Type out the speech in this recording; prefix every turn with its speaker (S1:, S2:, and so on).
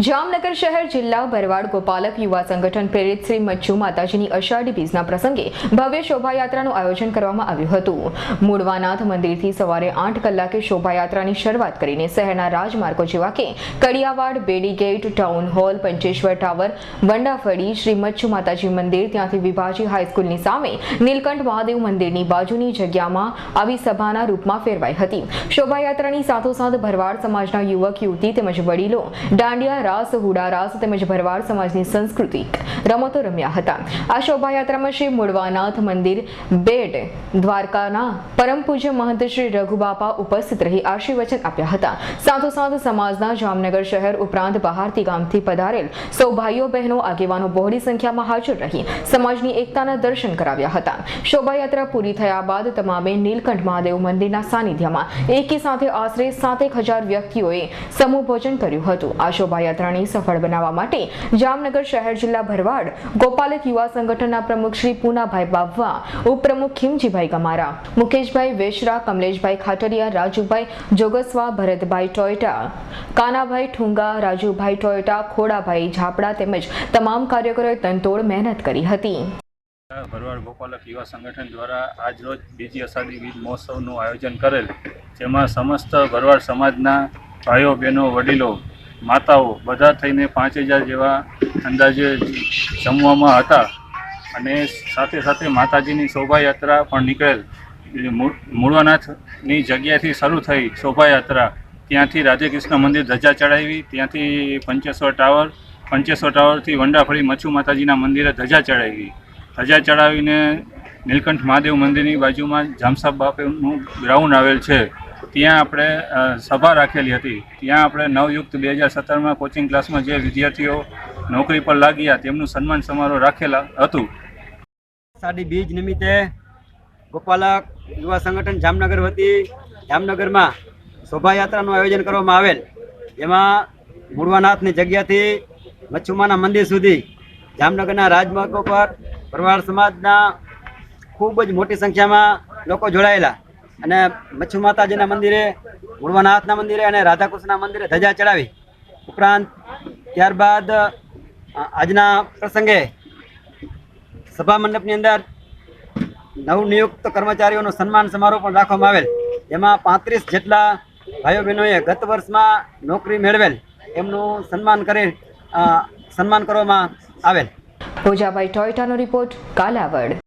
S1: જામનગર શહેર જિલ્લા ભરવાડ ગોપાલક યુવા સંગઠન પ્રેરિત શ્રી મચ્છુ માતાજીની અષાઢી બીજના પ્રસંગે ભવ્ય શોભાયાત્રાનું આયોજન કરવામાં આવ્યું હતું. મૂળવાનાથ મંદિરથી સવારે આઠ કલાકે શોભાયાત્રાની શરૂઆત કરીને શહેરના રાજમાર્ગો જેવા કે Kadiyawad, Bedi gate, town hall, Pancheshwar tower Vandaphali Shri Machchhu Mataji મંદિર ત્યાંથી વિભાજી હાઈસ્કૂલની સામે નીલકંઠ મહાદેવ મંદિરની બાજુની જગ્યામાં આવી સભાના રૂપમાં ફેરવાઈ હતી. શોભાયાત્રાની સાથોસાથ ભરવાડ સમાજના યુવક, યુવતી તેમજ વડીલો દાંડિયા રાસ, હુડા રાસ તેમજ ભરવાડ સમાજની સંસ્કૃતિક રમતો રમ્યા હતા. આ શોભાયાત્રામાં શ્રી મૂળવાનાથ મંદિર, બેટ, દ્વારકાના પરમ પૂજ્ય મહંત શ્રી રઘુબાપા ઉપસ્થિત રહી આશીર્વચન આપ્યા હતા. સાથોસાથ સમાજના જામનગર શહેર ઉપરાંત બહારથી ગામથી પધારેલ સૌ ભાઈઓ બહેનો, આગેવાનો બહોળી સંખ્યામાં હાજર રહી સમાજની એકતાના દર્શન કરાવ્યા હતા. શોભાયાત્રા પૂરી થયા બાદ તમામે નીલકંઠ મહાદેવ મંદિરના સાનિધ્યમાં એકી સાથે આશરે સાતેક હજાર વ્યક્તિઓએ સમૂહ ભોજન કર્યું હતું. આ શોભાયાત્રાને સફળ બનાવવા માટે જામનગર શહેર જિલ્લા ભરવાડ, ગોપાલક યુવા સંગઠનના પ્રમુખ શ્રી પૂનાભાઈ બાવવા, ઉપપ્રમુખ ખીમજીભાઈ ગમારા, મુકેશભાઈ વેશરા, કમલેશભાઈ ખાટરિયા, રાજુભાઈ જોગસવા, ભરતભાઈ ટોયટા, કાનાભાઈ ઠુંગા, રાજુભાઈ ટોયટા, ખોડાભાઈ ઝાપડા તેમજ તમામ કાર્યકરોએ તનતોડ મહેનત કરી હતી.
S2: ભરવાડ ગોપાલક યુવા સંગઠન દ્વારા આજરોજ બીજી અષાઢી બીજ મહોત્સવનું આયોજન કરેલ, જેમાં સમસ્ત ભરવાડ સમાજના ભાઈઓ, બહેનો, વડીલો માતાઓ બધા થઈને પાંચ હજાર જેવા અંદાજે જમવામાં હતા. અને સાથે સાથે માતાજીની શોભાયાત્રા પણ નીકળેલ. મૂળ- મૂળવાનાથની જગ્યાથી શરૂ થઈ શોભાયાત્રા. ત્યાંથી રાધેકૃષ્ણ મંદિર ધજા ચડાવી, ત્યાંથી પંચેશ્વર ટાવર, પંચેશ્વર ટાવરથી વંડાફળી મચ્છુ માતાજીના મંદિરે ધજા ચડાવી. ધજા ચડાવીને નીલકંઠ મહાદેવ મંદિરની બાજુમાં જામસાબ બાપેનું ગ્રાઉન્ડ આવેલ છે. ત્યાં આપણે સભા રાખેલી હતી. ત્યાં આપણે નવયુક્ત બે હજાર સત્તરમાં કોચિંગ ક્લાસમાં જે વિદ્યાર્થીઓ નોકરી પર લાગ્યા, તેમનું સન્માન સમારોહ રાખેલા હતું.
S3: સાડી બીજ નિમિત્તે ગોપાલક યુવા સંગઠન જામનગર વતી જામનગરમાં શોભાયાત્રાનું આયોજન કરવામાં આવેલ. જેમાં મૂળવાનાથની જગ્યાથી મચ્છુમાના મંદિર સુધી જામનગરના રાજમાર્ગો પર ભરવાડ સમાજના ખૂબ જ મોટી સંખ્યામાં લોકો જોડાયેલા. અને મચ્છુ માતાજીના મંદિરે મૂળવાનાથના મંદિરે અને રાધાકૃષ્ણના મંદિરે ધજા ચડાવી. ઉપરાંત ત્યારબાદ આજના પ્રસંગે સભા મંડપની અંદર નવનિયુક્ત કર્મચારીઓનો સન્માન સમારોહ પણ રાખવામાં આવેલ. જેમાં પાંત્રીસ જેટલા ભાઈઓ બહેનોએ ગત વર્ષમાં નોકરી મેળવેલ. એમનું સન્માન કરી સન્માન કરવામાં આવેલ.
S1: ભોજાભાઈ ટોયટાનો રિપોર્ટ, કાલાવડ.